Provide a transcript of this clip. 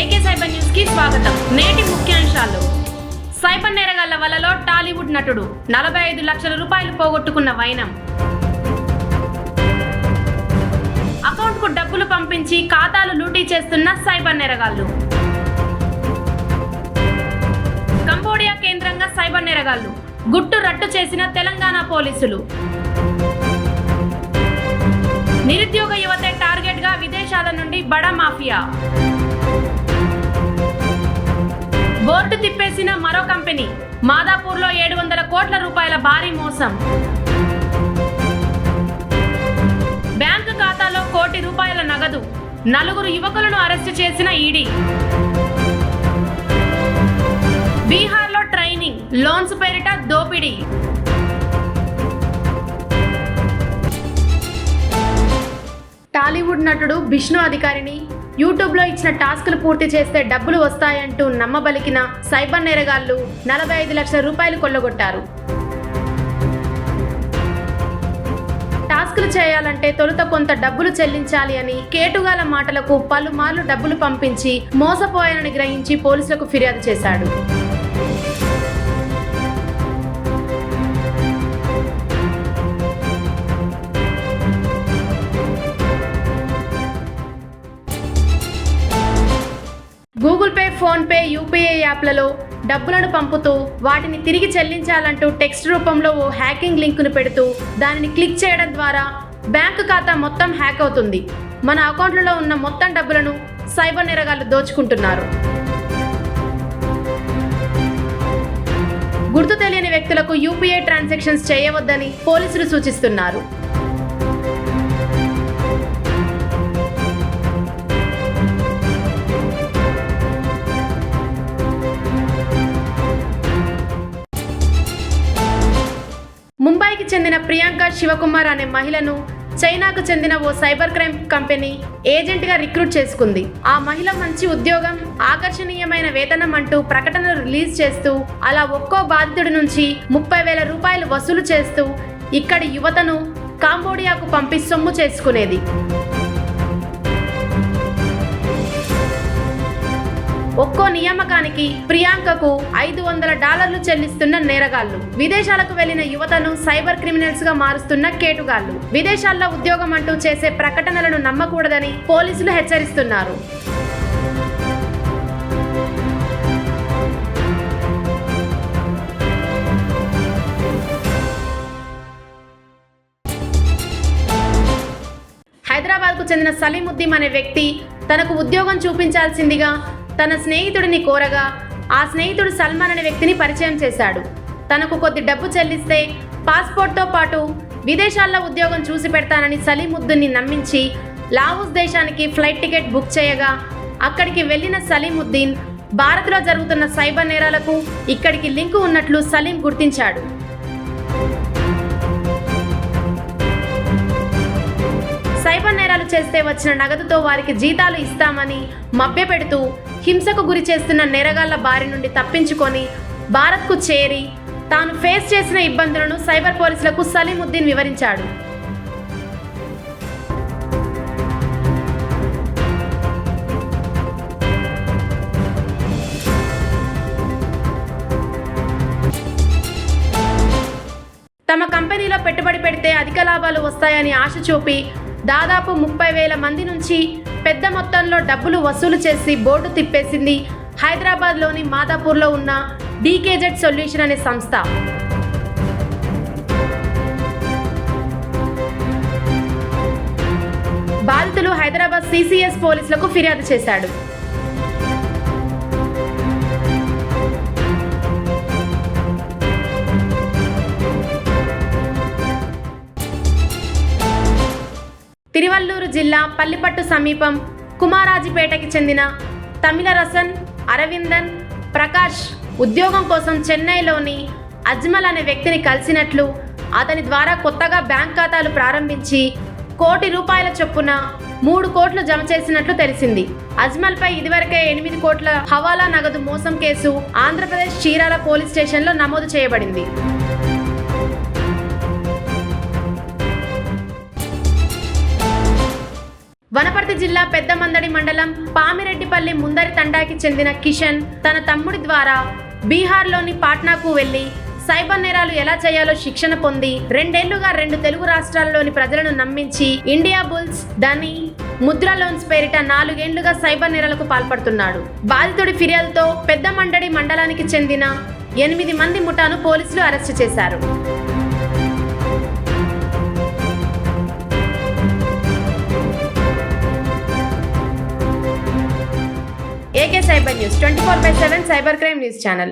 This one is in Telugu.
ఏకే సైబర్ న్యూస్ కి స్వాగతం నేటి ముఖ్యాంశాలు సైబర్ నేరగాళ్ల వలలో టాలీవుడ్ నటుడు నలభై ఐదు లక్షల రూపాయలు పోగొట్టుకున్న వైనం అకౌంట్ కు డబ్బులు పంపించి ఖాతాలు లూటీ చేస్తున్న సైబర్ నేరగాళ్లు కంబోడియా కేంద్రంగా సైబర్ నేరగాళ్లు గుట్టు రట్టు చేసిన తెలంగాణ పోలీసులు నిరుద్యోగ యువతే టార్గెట్గా విదేశాల నుండి బడా మాఫియా మాదాపూర్లో ఏడు వందల కోట్ల రూపాయల భారీ మోసం బ్యాంకు ఖాతాలో కోటి రూపాయల నగదు నలుగురు యువకులను అరెస్టు చేసిన ఈడీ బీహార్లో ట్రైనింగ్ లోన్స్ పేరిట దోపిడీ టాలీవుడ్ నటుడు బిష్ణు అధికారిని యూట్యూబ్లో ఇచ్చిన టాస్క్లు పూర్తి చేస్తే డబ్బులు వస్తాయంటూ నమ్మబలికిన సైబర్ నేరగాళ్లు నలభై ఐదు లక్షల రూపాయలు కొల్లగొట్టారు టాస్కులు చేయాలంటే తొలుత కొంత డబ్బులు చెల్లించాలి అని కేటుగాల మాటలకు పలుమార్లు డబ్బులు పంపించి మోసపోయానని గ్రహించి పోలీసులకు ఫిర్యాదు చేశాడు ఫోన్పే యూపీఐ యాప్లలో డబ్బులను పంపుతూ వాటిని తిరిగి చెల్లించాలంటూ టెక్స్ట్ రూపంలో ఓ హ్యాకింగ్ లింకును పెడుతూ దానిని క్లిక్ చేయడం ద్వారా బ్యాంకు ఖాతా మొత్తం హ్యాక్ అవుతుంది మన అకౌంట్లలో ఉన్న మొత్తం డబ్బులను సైబర్ నేరగాళ్లు దోచుకుంటున్నారు గుర్తు తెలియని వ్యక్తులకు యూపీఐ ట్రాన్సాక్షన్స్ చేయవద్దని పోలీసులు సూచిస్తున్నారు ముంబైకి చెందిన ప్రియాంక శివకుమార్ అనే మహిళను చైనాకు చెందిన ఓ సైబర్ క్రైమ్ కంపెనీ ఏజెంట్గా రిక్రూట్ చేసుకుంది ఆ మహిళ మంచి ఉద్యోగం ఆకర్షణీయమైన వేతనం అంటూ ప్రకటనలు రిలీజ్ చేస్తూ అలా ఒక్కో బాధితుడి నుంచి ముప్పై వేల రూపాయలు వసూలు చేస్తూ ఇక్కడి యువతను కాంబోడియాకు పంపి సొమ్ము చేసుకునేది ఒక్కో నియామకానికి ప్రియాంకకు ఐదు వందల డాలర్లు చెల్లిస్తున్న నేరగాళ్లు విదేశాలకు వెళ్లిన యువతను సైబర్ క్రిమినల్స్ గా మారుస్తున్న కేటుగాళ్లు విదేశాల్లో ఉద్యోగం అంటూ చేసే ప్రకటనలను నమ్మకూడదని పోలీసులు హెచ్చరిస్తున్నారు హైదరాబాద్కు చెందిన సలీముద్దీం అనే వ్యక్తి తనకు ఉద్యోగం చూపించాల్సిందిగా తన స్నేహితుడిని కోరగా ఆ స్నేహితుడు సల్మాన్ అనే వ్యక్తిని పరిచయం చేశాడు తనకు కొద్ది డబ్బు చెల్లిస్తే పాస్పోర్ట్తో పాటు విదేశాల్లో ఉద్యోగం చూసి పెడతానని సలీముద్దుని నమ్మించి లాహోస్ దేశానికి ఫ్లైట్ టికెట్ బుక్ చేయగా అక్కడికి వెళ్ళిన సలీముద్దీన్ భారత్లో జరుగుతున్న సైబర్ నేరాలకు ఇక్కడికి లింకు ఉన్నట్లు సలీం గుర్తించాడు సైబర్ నేరాలు చేస్తే వచ్చిన నగదుతో వారికి జీతాలు ఇస్తామని మభ్యపెడుతూ హింసకు గురి చేస్తున్న నేరగాళ్ల బారి నుండి తప్పించుకొని భారత్కు చేరి తాను ఫేస్ చేసిన ఇబ్బందులను సైబర్ పోలీసులకు సలీముద్దీన్ వివరించాడు తమ కంపెనీలో పెట్టుబడి పెడితే అధిక లాభాలు వస్తాయని ఆశ చూపి దాదాపు ముప్పై వేల మంది నుంచి పెద్ద మొత్తంలో డబ్బులు వసూలు చేసి బోర్డు తిప్పేసింది హైదరాబాద్లోని మాదాపూర్లో ఉన్న డీకేజెడ్ సొల్యూషన్ అనే సంస్థ బాధితులు హైదరాబాద్ సిసిఎస్ పోలీసులకు ఫిర్యాదు చేశాడు తిరువల్లూరు జిల్లా పల్లిపట్టు సమీపం కుమారాజిపేటకి చెందిన తమిళరసన్ అరవిందన్ ప్రకాష్ ఉద్యోగం కోసం చెన్నైలోని అజ్మల్ అనే వ్యక్తిని కలిసినట్లు అతని ద్వారా కొత్తగా బ్యాంక్ ఖాతాలు ప్రారంభించి కోటి రూపాయల చొప్పున మూడు కోట్లు జమ చేసినట్లు తెలిసింది అజ్మల్ పై ఇదివరకే ఎనిమిది కోట్ల హవాలా నగదు మోసం కేసు ఆంధ్రప్రదేశ్ చీరాల పోలీస్ స్టేషన్లో నమోదు చేయబడింది వనపర్తి జిల్లా పెద్దమందడి మండలం పామిరెడ్డిపల్లి ముందరి తండాకి చెందిన కిషన్ తన తమ్ముడి ద్వారా బీహార్లోని పాట్నాకు వెళ్ళి సైబర్ నేరాలు ఎలా చేయాలో శిక్షణ పొంది రెండేళ్లుగా రెండు తెలుగు రాష్ట్రాల్లోని ప్రజలను నమ్మించి ఇండియా బుల్స్ ధని ముద్ర లోన్స్ పేరిట నాలుగేండ్లుగా సైబర్ నేరాలకు పాల్పడుతున్నాడు బాధితుడి ఫిర్యాదుతో పెద్ద మండడి మండలానికి చెందిన ఎనిమిది మంది ముఠాను పోలీసులు అరెస్టు చేశారు Cyber News 24/7 Cybercrime News Channel.